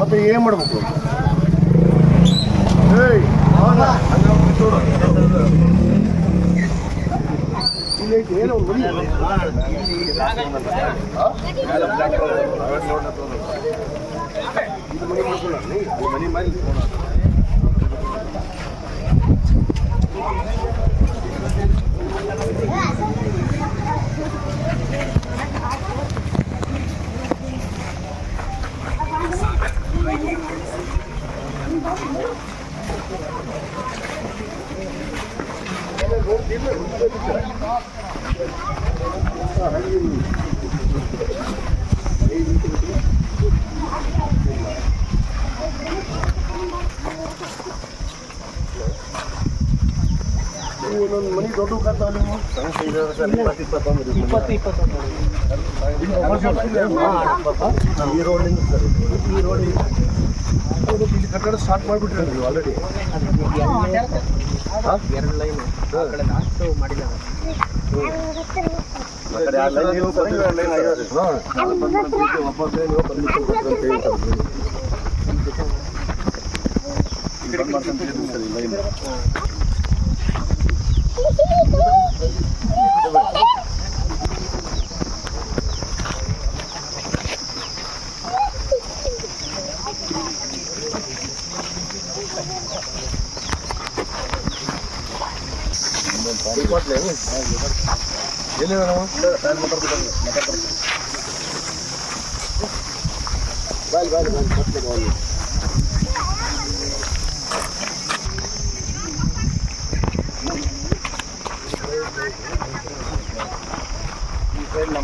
ಮತ್ತೆ ಏನ್ ಮಾಡ್ಬೇಕು ಏನೋ ಮನೆ. ಹಾ? ಇದು ಮನೆ ಮಾಡ್ಕೊಳ್ಳ, ನೀ? ಅದು ಮನೆ ಮಾಡಿ ಇಟ್ಕೊಳ್ಳ. ಒಂದೊಂದು ಮನೆ ದೊಡ್ಡ ಕರ್ತಾವ ನೀವು ಇಪ್ಪತ್ತು ಇಪ್ಪತ್ತೊಂದು ಇಪ್ಪತ್ತು ಈ ಈ ಇಲ್ಲಿ ಕಟ್ಟಡ ಸ್ಟಾರ್ಟ್ ಮಾಡಿಬಿಟ್ರಿ ನೀವು? ಆಲ್ರೆಡಿ ಎರಡು ಲೈನ್ ಲಾಸ್ಟ್ ಮಾಡಿಲ್ಲ ಎಲ್ಲಿ ನಾವು ಹೌದಾ ಎರಡ್ ಸಾವಿರದ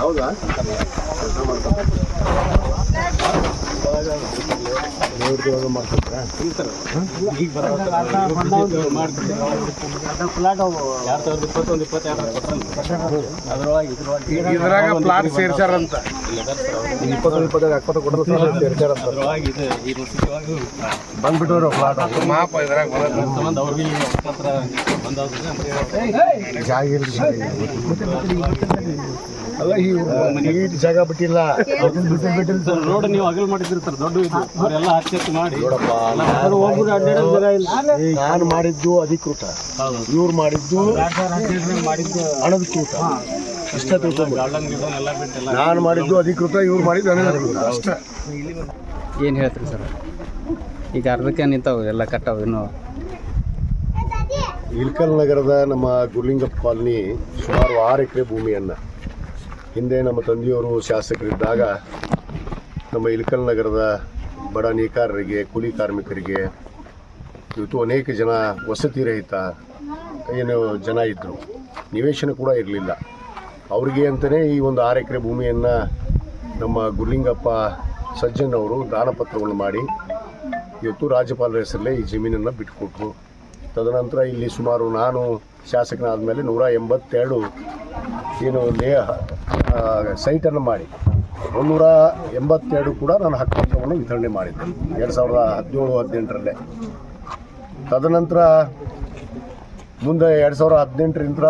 ಹೌದಾ? ಇಪ್ಪತ್ತೆರಡರ ಇದ್ರೊಳಗೆ ಇದ್ರಾಗ ಪ್ಲಾಟ್ ಸೇರ್ಸಾರಂತ ಇಪ್ಪತ್ತೊಂದು ಇಪ್ಪತ್ತೈದು ಎಪ್ಪತ್ತು ಕೊಡೋದು ಸೇರ್ಸಾರಂತ ಅದ್ರೊಳಗೆ ಇದು ಈ ಋಷಿಯೊಳಗೆ ಬಂದ್ಬಿಟ್ಟವ್ರು ಪ್ಲಾಟ್ ಮಾಪ ಇದ್ರಾಗ ಜಾಗ ಇಲ್ಲ ಅಲ್ಲ ಈ ನೀಟ್ ಜಾಗ ಬಿಟ್ಟಿಲ್ಲ. ಸರ್. ರೋಡ್ ನೀವು ಅಗಲ್ ಮಾಡಿದ್ರಿ ಸರ್ ದೊಡ್ಡ ಇದು. ಅವರೆಲ್ಲ ಅಚ್ಚೆತ್ತು ಮಾಡಿ. ನೋಡಪ್ಪ ನಾನು ಮಾಡಿದ್ದು ಅಧಿಕೃತ. ಇವ್ರು ಮಾಡಿದ್ದು ಮಾಡಿದ್ದು ಅನಧಿಕೃತ. ಗಿರ್ಡನ್ ನಾನು ಮಾಡಿದ್ದು ಅಧಿಕೃತ ಇವ್ರು ಮಾಡಿದ್ದು ಅನಧಿಕೃತ. ಅಷ್ಟೇ. ಏನು ಹೇಳ್ತೀರಿ ಸರ್? ಈಗ ಅರ್ಧಕ್ಕೆ ನಿಂತಾವು ಎಲ್ಲ ಕಟ್ಟಾವು ಇನ್ನು. ಇಲ್ಕಲ್ ನಗರದ ನಮ್ಮ ಗುರ್ಲಿಂಗಪ್ಪ ಕಾಲನಿ ಸುಮಾರು ಆರು ಎಕರೆ ಭೂಮಿಯನ್ನು ಹಿಂದೆ ನಮ್ಮ ತಂದೆಯವರು ಶಾಸಕರಿದ್ದಾಗ ನಮ್ಮ ಇಲ್ಕಲ್ ನಗರದ ಬಡ ನೇಕಾರರಿಗೆ, ಕೂಲಿ ಕಾರ್ಮಿಕರಿಗೆ ಇವತ್ತು ಅನೇಕ ಜನ ವಸತಿ ರಹಿತ ಏನು ಜನ ಇದ್ದರು ನಿವೇಶನ ಕೂಡ ಇರಲಿಲ್ಲ. ಅವರಿಗೆ ಅಂತಲೇ ಈ ಒಂದು ಆರು ಎಕರೆ ಭೂಮಿಯನ್ನು ನಮ್ಮ ಗುರ್ಲಿಂಗಪ್ಪ ಸಜ್ಜನ್ ಅವರು ದಾನಪತ್ರವನ್ನು ಮಾಡಿ ಇವತ್ತು ರಾಜ್ಯಪಾಲರ ಹೆಸರಲ್ಲೇ ಈ ಜಮೀನನ್ನು ಬಿಟ್ಟುಕೊಟ್ರು ತದನಂತರ ಇಲ್ಲಿ ಸುಮಾರು ನಾನು ಶಾಸಕನಾದ ಮೇಲೆ ನೂರ ಎಂಬತ್ತೆರಡು ಏನು ಲೇ ಸೈಟನ್ನು ಮಾಡಿ. ಮುನ್ನೂರ ಎಂಬತ್ತೆರಡು ಕೂಡ ನಾನು ಹಕ್ಕುಪತ್ರವನ್ನು ವಿತರಣೆ ಮಾಡಿದ್ದೆ. ಎರಡು ಸಾವಿರದ ಹದಿನೇಳು, ಹದಿನೆಂಟರಲ್ಲೇ. ತದನಂತರ ಮುಂದೆ ಎರಡು ಸಾವಿರದ ಹದಿನೆಂಟರಿಂದ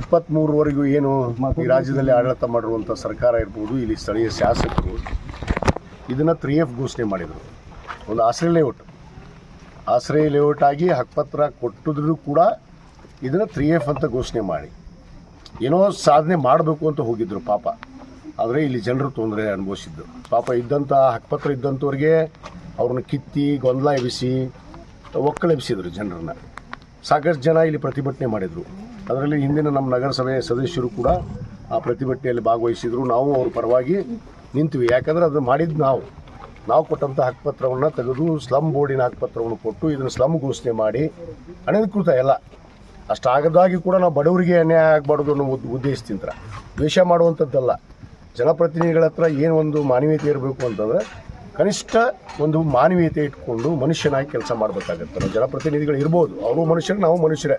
ಇಪ್ಪತ್ತ್ಮೂರವರೆಗೂ ಏನು ಈ ರಾಜ್ಯದಲ್ಲಿ ಆಡಳಿತ ಮಾಡಿರುವಂಥ ಸರ್ಕಾರ ಇರ್ಬೋದು, ಇಲ್ಲಿ ಸ್ಥಳೀಯ ಶಾಸಕರು ಇದನ್ನು ತ್ರೀ ಎಫ್ ಘೋಷಣೆ ಮಾಡಿದರು. ಒಂದು ಆಶ್ರಯ ಲೇಔಟ್. ಆಶ್ರಯ ಲೇಔಟ್ ಆಗಿ ಹಕ್ಕುಪತ್ರ ಕೊಟ್ಟಿದ್ರು ಕೂಡ ಇದನ್ನು ತ್ರೀ ಎಫ್ ಅಂತ ಘೋಷಣೆ ಮಾಡಿ. ಏನೋ ಸಾಧನೆ ಮಾಡಬೇಕು ಅಂತ ಹೋಗಿದ್ರು ಪಾಪ. ಆದರೆ ಇಲ್ಲಿ ಜನರು ತೊಂದರೆ ಅನುಭವಿಸಿದ್ದು. ಪಾಪ ಇದ್ದಂಥ ಹಕ್ಕಪತ್ರ ಇದ್ದಂಥವ್ರಿಗೆ ಅವ್ರನ್ನ ಕಿತ್ತಿ, ಗೊಂದಲ ಎಬ್ಬಿಸಿ ಒಕ್ಕಳೆಬ್ಬಿಸಿದ್ರು ಜನರನ್ನ. ಸಾಕಷ್ಟು ಜನ ಇಲ್ಲಿ ಪ್ರತಿಭಟನೆ ಮಾಡಿದರು. ಅದರಲ್ಲಿ ಹಿಂದಿನ ನಮ್ಮ ನಗರಸಭೆ ಸದಸ್ಯರು ಕೂಡ ಆ ಪ್ರತಿಭಟನೆಯಲ್ಲಿ ಭಾಗವಹಿಸಿದರು. ನಾವು ಅವ್ರ ಪರವಾಗಿ ನಿಂತ್ವಿ. ಯಾಕಂದ್ರೆ ಅದು ಮಾಡಿದ್ದು ನಾವು. ನಾವು ಕೊಟ್ಟಂಥ ಹಕ್ಕಪತ್ರವನ್ನು ತೆಗೆದು ಸ್ಲಮ್ ಬೋರ್ಡಿನ ಹಕ್ಕಪತ್ರವನ್ನು ಕೊಟ್ಟು ಇದನ್ನು ಸ್ಲಮ್ ಘೋಷಣೆ ಮಾಡಿ ಅನಧಿಕೃತ ಎಲ್ಲ ಅಷ್ಟಾಗದಾಗಿ ಕೂಡ ನಾವು ಬಡವರಿಗೆ ಅನ್ಯಾಯ ಆಗಬಾರ್ದು ಅನ್ನೋ ಉದ್- ಉದ್ದೇಶದಿಂದ ದ್ವೇಷ ಮಾಡುವಂಥದ್ದಲ್ಲ. ಜನಪ್ರತಿನಿಧಿಗಳ ಹತ್ರ ಏನು ಒಂದು ಮಾನವೀಯತೆ ಇರಬೇಕು ಅಂತಂದರೆ ಕನಿಷ್ಠ ಒಂದು ಮಾನವೀಯತೆ ಇಟ್ಕೊಂಡು ಮನುಷ್ಯನಾಗಿ ಕೆಲಸ ಮಾಡಬೇಕಾಗತ್ತೆ. ಜನಪ್ರತಿನಿಧಿಗಳು ಇರ್ಬೋದು. ಅವರು ಮನುಷ್ಯರು, ನಾವು ಮನುಷ್ಯರೇ.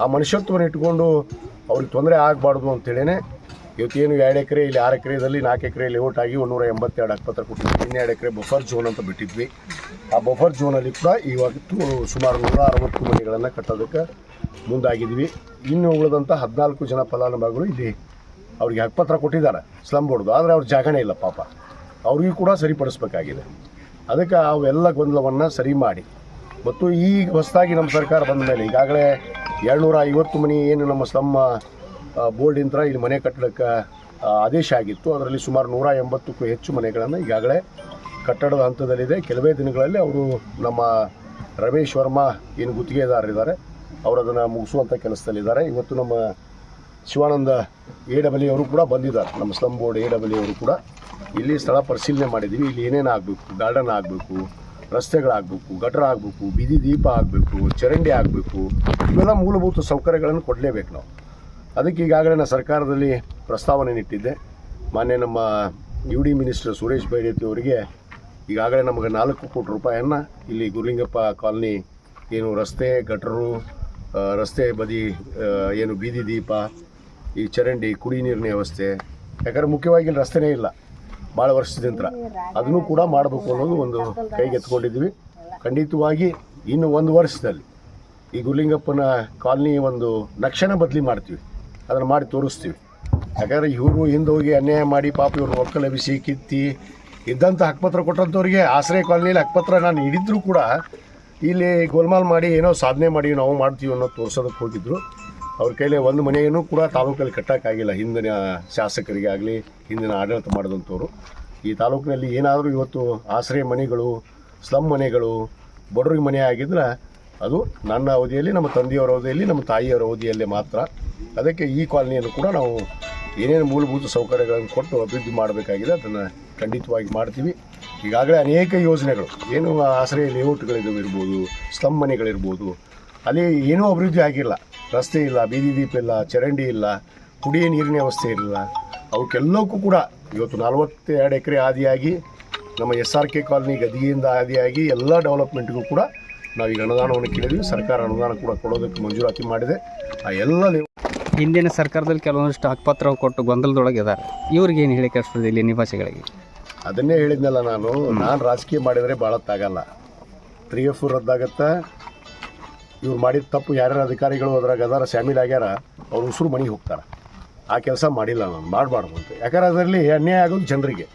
ಆ ಮನುಷ್ಯತ್ವವನ್ನು ಇಟ್ಕೊಂಡು ಅವ್ರಿಗೆ ತೊಂದರೆ ಆಗಬಾರ್ದು ಅಂತೇಳಿನೇ ಇವತ್ತೇನು ಎರಡು ಎಕರೆ ಇಲ್ಲಿ ಆರು ಎಕರೆದಲ್ಲಿ ನಾಲ್ಕು ಎಕರೆ ಲೇಔಟ್ ಆಗಿ ಒಂದೂರ ಎಂಬತ್ತೆರಡು ಹಕ್ಕಪತ್ರ ಕೊಟ್ಟಿದ್ವಿ. ಇನ್ನೆರಡು ಎಕರೆ ಬಫರ್ ಝೋನ್ ಅಂತ ಬಿಟ್ಟಿದ್ವಿ. ಆ ಬಫರ್ ಝೋನಲ್ಲಿ ಕೂಡ ಇವತ್ತು ಸುಮಾರು ನೂರ ಅರವತ್ತು ಮನೆಗಳನ್ನು ಕಟ್ಟೋದಕ್ಕೆ ಮುಂದಾಗಿದ್ವಿ. ಇನ್ನು ಉಳಿದಂಥ ಹದಿನಾಲ್ಕು ಜನ ಫಲಾನುಭವಿಗಳು ಇಲ್ಲಿ ಅವ್ರಿಗೆ ಹಕ್ಕಪತ್ರ ಕೊಟ್ಟಿದ್ದಾರೆ ಸ್ಲಮ್ ಬೋರ್ಡ್ದು. ಆದರೆ ಅವ್ರ ಜಾಗನೇ ಇಲ್ಲ ಪಾಪ. ಅವ್ರಿಗೂ ಕೂಡ ಸರಿಪಡಿಸ್ಬೇಕಾಗಿದೆ. ಅದಕ್ಕೆ ಅವೆಲ್ಲ ಗೊಂದಲವನ್ನು ಸರಿ ಮಾಡಿ. ಮತ್ತು ಈಗ ಹೊಸದಾಗಿ ನಮ್ಮ ಸರ್ಕಾರ ಬಂದ ಮೇಲೆ ಈಗಾಗಲೇ ಏಳ್ನೂರ ಐವತ್ತು ಮನೆ ಏನು ನಮ್ಮ ಸ್ಲಮ್ ಬೋರ್ಡಿಂದ ಇಲ್ಲಿ ಮನೆ ಕಟ್ಟಡಕ್ಕೆ ಆದೇಶ ಆಗಿತ್ತು. ಅದರಲ್ಲಿ ಸುಮಾರು ನೂರ ಎಂಬತ್ತಕ್ಕೂ ಹೆಚ್ಚು ಮನೆಗಳನ್ನು ಈಗಾಗಲೇ ಕಟ್ಟಡದ ಹಂತದಲ್ಲಿದೆ. ಕೆಲವೇ ದಿನಗಳಲ್ಲಿ ಅವರು ನಮ್ಮ ರಮೇಶ್ ವರ್ಮಾ ಏನು ಗುತ್ತಿಗೆದಾರರಿದ್ದಾರೆ ಅವರು ಅದನ್ನು ಮುಗಿಸುವಂಥ ಕೆಲಸದಲ್ಲಿದ್ದಾರೆ. ಇವತ್ತು ನಮ್ಮ ಶಿವಾನಂದ ಎ ಡಬ್ಲ್ಯೂ ಅವರು ಕೂಡ ಬಂದಿದ್ದಾರೆ. ನಮ್ಮ ಸ್ಲಮ್ ಬೋರ್ಡ್ ಎ ಡಬ್ಲ್ಯೂ ಅವರು ಕೂಡ ಇಲ್ಲಿ ಸ್ಥಳ ಪರಿಶೀಲನೆ ಮಾಡಿದ್ದೀವಿ. ಇಲ್ಲಿ ಏನೇನು ಆಗಬೇಕು? ಗಾರ್ಡನ್ ಆಗಬೇಕು, ರಸ್ತೆಗಳಾಗಬೇಕು, ಗಟ್ರ ಆಗಬೇಕು, ಬೀದಿ ದೀಪ ಆಗಬೇಕು, ಚರಂಡಿ ಆಗಬೇಕು, ಇವೆಲ್ಲ ಮೂಲಭೂತ ಸೌಕರ್ಯಗಳನ್ನು ಕೊಡಲೇಬೇಕು ನಾವು. ಅದಕ್ಕೆ ಈಗಾಗಲೇ ನಾನು ಸರ್ಕಾರದಲ್ಲಿ ಪ್ರಸ್ತಾವನೆ ಇಟ್ಟಿದ್ದೆ ಮಾನ್ಯ ನಮ್ಮ U D minister Suresh Byrathi ಅವರಿಗೆ ಈಗಾಗಲೇ ನಮಗೆ ನಾಲ್ಕು ಕೋಟಿ ರೂಪಾಯಿಯನ್ನು ಇಲ್ಲಿ ಗುರುಲಿಂಗಪ್ಪ ಕಾಲನಿ ಏನು ರಸ್ತೆ, ಗಟ್ರು ರಸ್ತೆ ಬದಿ ಏನು ಬೀದಿ ದೀಪ, ಈ ಚರಂಡಿ, ಕುಡಿ ನೀರಿನ ವ್ಯವಸ್ಥೆ. ಯಾಕಂದ್ರೆ ಮುಖ್ಯವಾಗಿ ಇಲ್ಲಿ ರಸ್ತೆನೇ ಇಲ್ಲ. ಭಾಳ ವರ್ಷದಿಂದ ಅದನ್ನು ಕೂಡ ಮಾಡಬೇಕು ಅನ್ನೋದು ಒಂದು ಕೈಗೆತ್ಕೊಂಡಿದ್ವಿ ಖಂಡಿತವಾಗಿ ಇನ್ನು ಒಂದು ವರ್ಷದಲ್ಲಿ ಈ ಗುರುಲಿಂಗಪ್ಪನ ಕಾಲನಿ ಒಂದು ನಕ್ಷಣ ಬದಲಿ ಮಾಡ್ತೀವಿ. ಅದನ್ನು ಮಾಡಿ ತೋರಿಸ್ತೀವಿ. ಯಾಕಂದರೆ ಇವರು ಹಿಂದೆ ಹೋಗಿ ಅನ್ಯಾಯ ಮಾಡಿ ಪಾಪ ಇವರು ಒಕ್ಕಲ ಬಿಸಿ ಕಿತ್ತಿ ಇದ್ದಂಥ ಹಕ್ಕಪತ್ರ ಕೊಟ್ಟಂಥವ್ರಿಗೆ ಆಶ್ರಯ ಕಾಲನಿಯಲ್ಲಿ ಹಕ್ಕಪತ್ರ ನಾನು ಹಿಡಿದ್ರೂ ಕೂಡ ಇಲ್ಲಿ ಗೋಲ್ಮಾಲ್ ಮಾಡಿ ಏನೋ ಸಾಧನೆ ಮಾಡಿ ನಾವು ಮಾಡ್ತೀವಿ ಅನ್ನೋ ತೋರ್ಸೋದಕ್ಕೆ ಹೋಗಿದ್ರು. ಅವ್ರ ಕೈಲಿ ಒಂದು ಮನೆಯನ್ನು ಕೂಡ ತಾಲೂಕಲ್ಲಿ ಕಟ್ಟೋಕ್ಕಾಗಿಲ್ಲ ಹಿಂದಿನ ಶಾಸಕರಿಗೆ ಆಗಲಿ, ಹಿಂದಿನ ಆಡಳಿತ ಮಾಡಿದಂಥವ್ರು. ಈ ತಾಲೂಕಿನಲ್ಲಿ ಏನಾದರೂ ಇವತ್ತು ಆಶ್ರಯ ಮನೆಗಳು ಸ್ಲಮ್ ಮನೆಗಳು, ಬಡವ್ರಿಗೆ ಮನೆ ಆಗಿದ್ರೆ ಅದು ನನ್ನ ಅವಧಿಯಲ್ಲಿ, ನಮ್ಮ ತಂದೆಯವರ ಅವಧಿಯಲ್ಲಿ, ನಮ್ಮ ತಾಯಿಯವರ ಅವಧಿಯಲ್ಲಿ ಮಾತ್ರ. ಅದಕ್ಕೆ ಈ ಕಾಲನಿಯನ್ನು ಕೂಡ ನಾವು ಏನೇನು ಮೂಲಭೂತ ಸೌಕರ್ಯಗಳನ್ನು ಕೊಟ್ಟು ಅಭಿವೃದ್ಧಿ ಮಾಡಬೇಕಾಗಿದೆ, ಅದನ್ನು ಖಂಡಿತವಾಗಿ ಮಾಡ್ತೀವಿ. ಈಗಾಗಲೇ ಅನೇಕ ಯೋಜನೆಗಳು, ಏನು ಆಶ್ರಯ ಲೇಔಟ್ಗಳಿರ್ಬೋದು ಇರ್ಬೋದು ಸ್ಲಮ್ ಮನೆಗಳಿರ್ಬೋದು, ಅಲ್ಲಿ ಏನೂ ಅಭಿವೃದ್ಧಿ ಆಗಿಲ್ಲ. ರಸ್ತೆ ಇಲ್ಲ, ಬೀದಿ ದೀಪ ಇಲ್ಲ, ಚರಂಡಿ ಇಲ್ಲ, ಕುಡಿಯ ನೀರಿನ ವ್ಯವಸ್ಥೆ ಇಲ್ಲ ಅವಕ್ಕೆಲ್ಲಕ್ಕೂ ಕೂಡ ಇವತ್ತು ನಲವತ್ತೆರಡು ಎಕರೆ ಆದಿಯಾಗಿ ನಮ್ಮ ಎಸ್ ಆರ್ ಕೆ ಕಾಲನಿ ಗದಿಗೆಯಿಂದ ಆದಿಯಾಗಿ ಎಲ್ಲ ಡೆವಲಪ್ಮೆಂಟ್ಗೂ ಕೂಡ ನಾವು ಈಗ ಅನುದಾನವನ್ನು ಕೇಳಿದ್ವಿ. ಸರ್ಕಾರ ಅನುದಾನ ಕೂಡ ಕೊಡೋದಕ್ಕೆ ಮಂಜೂರಾತಿ ಮಾಡಿದೆ. ಆ ಎಲ್ಲ ಹಿಂದಿನ ಸರ್ಕಾರದಲ್ಲಿ ಕೆಲವೊಂದಿಷ್ಟು ಹಕ್ಕಪತ್ರ ಕೊಟ್ಟು ಗೊಂದಲದೊಳಗೆ ಇದ್ದಾರೆ ಇವ್ರಿಗೆ ಏನು ಹೇಳಿ ಇಲ್ಲಿ ನಿವಾಸಿಗಳಿಗೆ? ಅದನ್ನೇ ಹೇಳಿದ್ನಲ್ಲ ನಾನು ನಾನು ರಾಜಕೀಯ ಮಾಡಿದರೆ ಭಾಳ ತಾಗಲ್ಲ ತ್ರೀ ಎಫ್ ರದ್ದಾಗತ್ತೆ. ಇವ್ರು ಮಾಡಿದ ತಪ್ಪು ಯಾರ್ಯಾರ ಅಧಿಕಾರಿಗಳು ಅದ್ರಾಗ ಅದಾರ ಶಾಮೀಲ್ ಆಗ್ಯಾರ ಅವ್ರು ಉಸಿರು ಮನೆಗೆ ಹೋಗ್ತಾರೆ. ಆ ಕೆಲಸ ಮಾಡಿಲ್ಲ ನಾನು ಮಾಡಬಾರ್ದು ಅಂತ. ಯಾಕಂದ್ರೆ ಅದರಲ್ಲಿ ಅನ್ಯಾಯ ಆಗೋದು ಜನರಿಗೆ.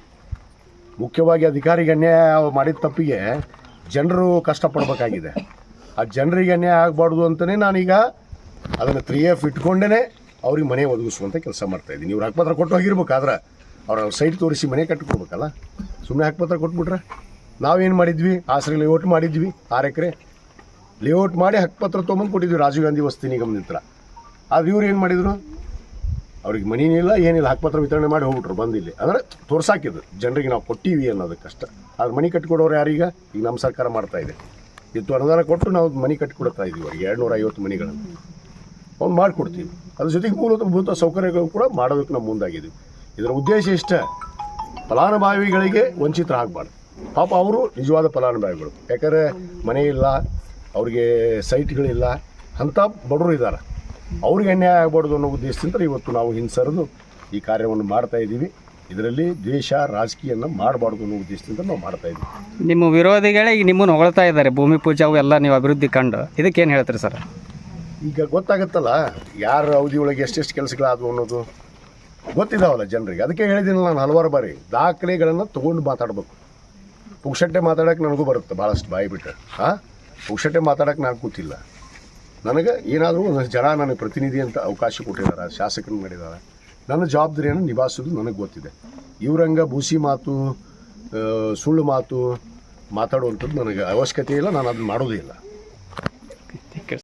ಮುಖ್ಯವಾಗಿ ಅಧಿಕಾರಿಗೆ ಅನ್ಯಾಯ ಮಾಡಿದ ತಪ್ಪಿಗೆ ಜನರು ಕಷ್ಟಪಡಬೇಕಾಗಿದೆ. ಆ ಜನರಿಗೆ ಅನ್ಯಾಯ ಆಗಬಾರ್ದು ಅಂತಲೇ ನಾನೀಗ ಅದನ್ನು ತ್ರೀ ಎಫ್ ಇಟ್ಕೊಂಡೇ ಅವ್ರಿಗೆ ಮನೆ ಒದಗಿಸುವಂಥ ಕೆಲಸ ಮಾಡ್ತಾಯಿದ್ದೀನಿ ಇವ್ರು ಹಕ್ಕಪತ್ರ ಕೊಟ್ಟು ಹೋಗಿರ್ಬೇಕಾದ್ರೆ ಅವ್ರ ಸೈಟ್ ತೋರಿಸಿ ಮನೆ ಕಟ್ಟಿಕೊಡ್ಬೇಕಲ್ಲ? ಸುಮ್ಮನೆ ಹಕ್ಕಪತ್ರ ಕೊಟ್ಬಿಟ್ರೆ? ನಾವೇನು ಮಾಡಿದ್ವಿ? ಆಸರೆ ಲೇಔಟ್ ಮಾಡಿದ್ವಿ, ಆರು ಎಕರೆ. ಲೇಔಟ್ ಮಾಡಿ ಹಕ್ಕಪತ್ರ ತೊಗೊಂಬಂದು ಕೊಟ್ಟಿದ್ವಿ ರಾಜೀವ್ ಗಾಂಧಿ ವಸತಿ ನಿಗಮದ ಹತ್ರ. ಆದ್ರೆ ಇವ್ರು ಏನು ಮಾಡಿದರು? ಅವ್ರಿಗೆ ಮನೇನಿಲ್ಲ ಏನಿಲ್ಲ ಹಕ್ಕಪತ್ರ ವಿತರಣೆ ಮಾಡಿ ಹೋಗ್ಬಿಟ್ರು ಬಂದಿಲ್ಲ ಅಂದರೆ ತೋರ್ಸಾಕಿದ್ರು. ಜನರಿಗೆ ನಾವು ಕೊಟ್ಟಿವಿ ಅನ್ನೋದಕ್ಕಷ್ಟ. ಆದ್ರೆ ಮನೆ ಕಟ್ಟಿಕೊಡೋರು ಯಾರೀಗ? ಈಗ ನಮ್ಮ ಸರ್ಕಾರ ಮಾಡ್ತಾ ಇದೆ. ಇತ್ತು ಅನುದಾನ ಕೊಟ್ಟು ನಾವು ಮನೆ ಕಟ್ಟಿಕೊಡ್ತಾ ಇದ್ದೀವಿ ಅವ್ರಿಗೆ ಎರಡು ನೂರ ಐವತ್ತು ಮನೆಗಳನ್ನು. ಅವ್ನು ಮಾಡಿಕೊಡ್ತೀವಿ. ಅದ್ರ ಜೊತೆಗೆ ಮೂಲಭೂತ ಸೌಕರ್ಯಗಳು ಕೂಡ ಮಾಡೋದಕ್ಕೆ ನಾವು ಮುಂದಾಗಿದ್ದೀವಿ. ಇದರ ಉದ್ದೇಶ ಇಷ್ಟ. ಫಲಾನುಭವಿಗಳಿಗೆ ವಂಚಿತರಾಗಬಾರ್ದು. ಪಾಪ ಅವರು ನಿಜವಾದ ಫಲಾನುಭವಿಗಳು. ಯಾಕಂದರೆ ಮನೆ ಇಲ್ಲ ಅವ್ರಿಗೆ ಸೈಟ್ಗಳಿಲ್ಲ ಅಂಥ ಬಡವರು ಇದ್ದಾರೆ. ಅವ್ರಿಗೆ ಅನ್ಯಾಯ ಆಗಬಾರ್ದು ಅನ್ನೋ ಉದ್ದೇಶದಿಂದ ಇವತ್ತು ನಾವು ಹಿಂಸರಿದು ಈ ಕಾರ್ಯವನ್ನು ಮಾಡ್ತಾ ಇದ್ದೀವಿ. ಇದರಲ್ಲಿ ದ್ವೇಷ ರಾಜಕೀಯನ ಮಾಡಬಾರ್ದು ಅನ್ನೋ ಉದ್ದೇಶದಿಂದ ನಾವು ಮಾಡ್ತಾ ಇದ್ದೀವಿ. ನಿಮ್ಮ ವಿರೋಧಿಗಳೇ ಈಗ ನಿಮ್ಮನ್ನು ಹೊಗಳ್ತಾ ಇದ್ದಾರೆ. ಭೂಮಿ ಪೂಜೆ ಅವೆಲ್ಲ ಎಲ್ಲ ನೀವು ಅಭಿವೃದ್ಧಿ ಕಂಡು. ಇದಕ್ಕೇನು ಹೇಳ್ತೀರಿ ಸರ್? ಈಗ ಗೊತ್ತಾಗುತ್ತಲ್ಲ ಯಾರ ಅವಧಿ ಒಳಗೆ ಎಷ್ಟೆಷ್ಟು ಕೆಲಸಗಳಾದವು ಅನ್ನೋದು. ಗೊತ್ತಿದಾವಲ್ಲ ಜನರಿಗೆ? ಅದಕ್ಕೆ ಹೇಳಿದ್ದೀನಿ ನಾನು ಹಲವಾರು ಬಾರಿ. ದಾಖಲೆಗಳನ್ನು ತೊಗೊಂಡು ಮಾತಾಡಬೇಕು. ಪುಕ್ಷಟ್ಟೆ ಮಾತಾಡೋಕೆ ನನಗೂ ಬರುತ್ತೆ ಭಾಳಷ್ಟು ಬಾಯಿ ಬಿಟ್ಟು ಹಾಂ? ಪುಕ್ಷಟ್ಟೆ ಮಾತಾಡೋಕೆ ನಾನು ಕೂತಿಲ್ಲ. ನನಗೆ ಏನಾದರೂ ಒಂದಷ್ಟು ಜನ ನನಗೆ ಪ್ರತಿನಿಧಿ ಅಂತ ಅವಕಾಶ ಕೊಟ್ಟಿದ್ದಾರೆ, ಶಾಸಕರು ಮಾಡಿದ್ದಾರೆ ನನ್ನ ಜವಾಬ್ದಾರಿಯನ್ನು ನಿಭಾಯಿಸೋದು ನನಗೆ ಗೊತ್ತಿದೆ. ಇವರಂಗ ಬೂಸಿ ಮಾತು ಸುಳ್ಳು ಮಾತು ಮಾತಾಡುವಂಥದ್ದು ನನಗೆ ಅವಶ್ಯಕತೆ ಇಲ್ಲ, ನಾನು ಅದನ್ನು ಮಾಡೋದೇ ಇಲ್ಲ.